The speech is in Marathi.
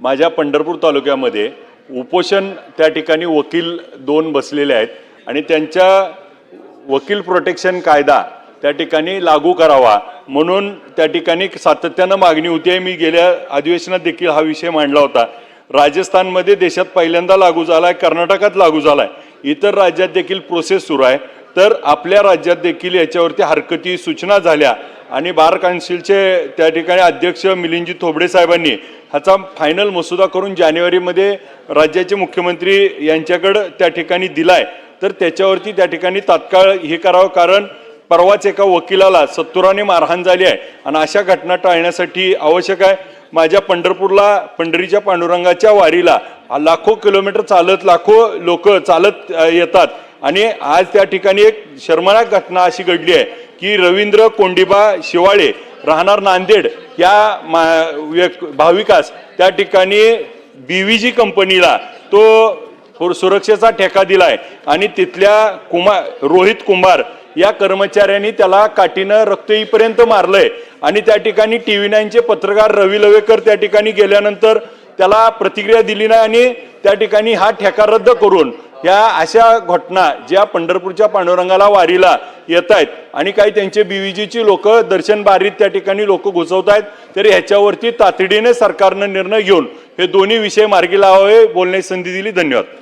माझ्या पंढरपूर तालुक्यामध्ये उपोषण त्या ठिकाणी वकील दोन बसलेले आहेत आणि त्यांच्या वकील प्रोटेक्शन कायदा त्या ठिकाणी लागू करावा म्हणून त्या ठिकाणी सातत्यानं मागणी होती. आहे मी गेल्या अधिवेशनात देखील हा विषय मांडला होता. राजस्थानमध्ये देशात पहिल्यांदा लागू झाला आहे कर्नाटकात लागू झाला आहे इतर राज्यात देखील प्रोसेस सुरू आहे. तर आपल्या राज्यात देखील याच्यावरती हरकती सूचना झाल्या. आणि बार काउन्सिलचे त्या ठिकाणी अध्यक्ष मिलिंदजी थोबडे साहेबांनी ह्याचा फायनल मसुदा करून जानेवारीमध्ये राज्याचे मुख्यमंत्री यांच्याकडं त्या ठिकाणी दिलाय. तर त्याच्यावरती त्या ठिकाणी तात्काळ हे करावं कारण परवाच एका वकिलाला सत्तुराने मारहाण झाली आहे. आणि अशा घटना टाळण्यासाठी आवश्यक आहे. माझ्या पंढरपूरला पंढरीच्या पांडुरंगाच्या वारीला लाखो किलोमीटर चालत लाखो लोक चालत येतात. आणि आज त्या ठिकाणी एक शर्मनाक घटना अशी घडली आहे की रवींद्र कोंडिबा शिवाळे राहणार नांदेड या मा भाविकास. त्या ठिकाणी बी व्ही जी कंपनीला तो सुरक्षेचा ठेका दिलाय. आणि तिथल्या कुमार रोहित कुंभार या कर्मचाऱ्यांनी त्याला काठीनं रक्त येईपर्यंत मारलंय. आणि त्या ठिकाणी टी व्ही नाईनचे पत्रकार रवी लवेकर त्या ठिकाणी गेल्यानंतर त्याला प्रतिक्रिया दिली नाही आणि त्या ठिकाणी हा ठेका रद्द करून या अशा घटना ज्या पंढरपूरच्या पांडुरंगाला वारीला येत आहेत आणि काही त्यांचे बीव्हीजीची लोक दर्शन बारीत त्या ठिकाणी लोक घुसवत आहेत तर ह्याच्यावरती तातडीने सरकारनं निर्णय घेऊन हे दोन्ही विषय मार्गी लावावे बोलण्याची संधी दिली. धन्यवाद.